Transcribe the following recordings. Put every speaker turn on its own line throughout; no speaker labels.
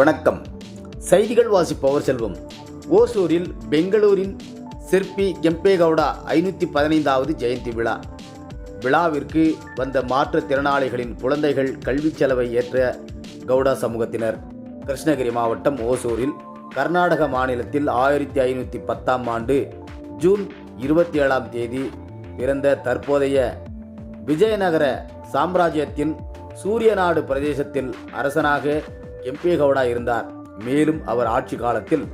வணக்கம். செய்திகள் வாசிப்பவர் செல்வம். ஓசூரில் பெங்களூரின் சிற்பி கெம்பேகவுடா ஐநூற்றி பதினைந்தாவது ஜெயந்தி விழா. விழாவிற்கு வந்த மாற்றுத்திறனாளிகளின் குழந்தைகள் கல்விச் செலவை ஏற்ற கவுடா சமூகத்தினர். கிருஷ்ணகிரி மாவட்டம் ஓசூரில் கர்நாடக மாநிலத்தில் ஆயிரத்தி ஐநூற்றி பத்தாம் ஆண்டு ஜூன் இருபத்தி ஏழாம் தேதி பிறந்த தற்போதைய விஜயநகர சாம்ராஜ்யத்தின் சூரியநாடு பிரதேசத்தில் அரசனாக எம்பி கவுடா இருந்தார். மேலும் அவர் ஆட்சி காலத்தில்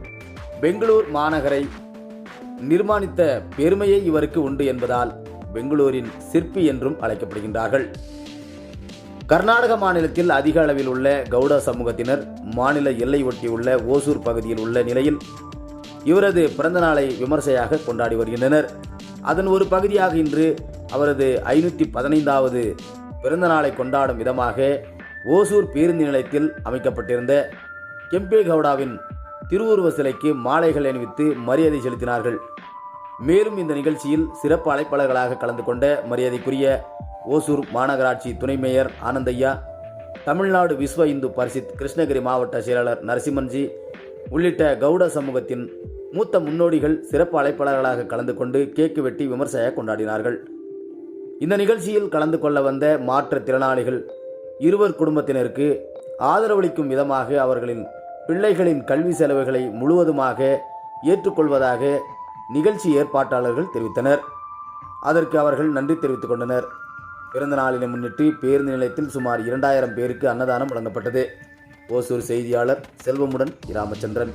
பெங்களூர் மாநகரை நிர்மாணித்த பெருமையை இவருக்கு உண்டு என்பதால் பெங்களூரின் சிற்பி என்றும் அழைக்கப்படுகின்றார்கள். கர்நாடக மாநிலத்தில் அதிக அளவில் உள்ள கவுடா சமூகத்தினர் மாநில எல்லை ஒட்டியுள்ள ஓசூர் பகுதியில் உள்ள நிலையில் இவரது பிறந்தநாளை விமர்சையாக கொண்டாடி வருகின்றனர். அதன் ஒரு பகுதியாக இன்று அவரது ஐநூற்றி பதினைந்தாவது பிறந்த நாளை கொண்டாடும் விதமாக ஓசூர் பேருந்து நிலையத்தில் அமைக்கப்பட்டிருந்த கெம்பே கவுடாவின் திருவுருவ சிலைக்கு மாலைகள் அணிவித்து மரியாதை செலுத்தினார்கள். மேலும் இந்த நிகழ்ச்சியில் சிறப்பு அழைப்பாளர்களாக கலந்து கொண்ட மரியாதைக்குரிய ஓசூர் மாநகராட்சி துணை மேயர் ஆனந்தையா தமிழ்நாடு விஸ்வ இந்து பரிசித் கிருஷ்ணகிரி மாவட்ட செயலாளர் நரசிம்மன்ஜி உள்ளிட்ட கவுட சமூகத்தின் மூத்த முன்னோடிகள் சிறப்பு அழைப்பாளர்களாக கலந்து கொண்டு கேக்கு வெட்டி விமர்சையாக கொண்டாடினார்கள். இந்த நிகழ்ச்சியில் கலந்து கொள்ள வந்த மாற்றுத்திறனாளிகள் இருவர் குடும்பத்தினருக்கு ஆதரவளிக்கும் விதமாக அவர்களின் பிள்ளைகளின் கல்வி செலவுகளை முழுவதுமாக ஏற்றுக்கொள்வதாக நிகழ்ச்சி ஏற்பாட்டாளர்கள் தெரிவித்தனர். அதற்கு அவர்கள் நன்றி தெரிவித்துக் கொண்டனர். பிறந்த நாளினை முன்னிட்டு பேருந்து நிலையத்தில் சுமார் இரண்டாயிரம் பேருக்கு அன்னதானம் வழங்கப்பட்டது. ஓசூர் செய்தியாளர் செல்வமுடன் ராமச்சந்திரன்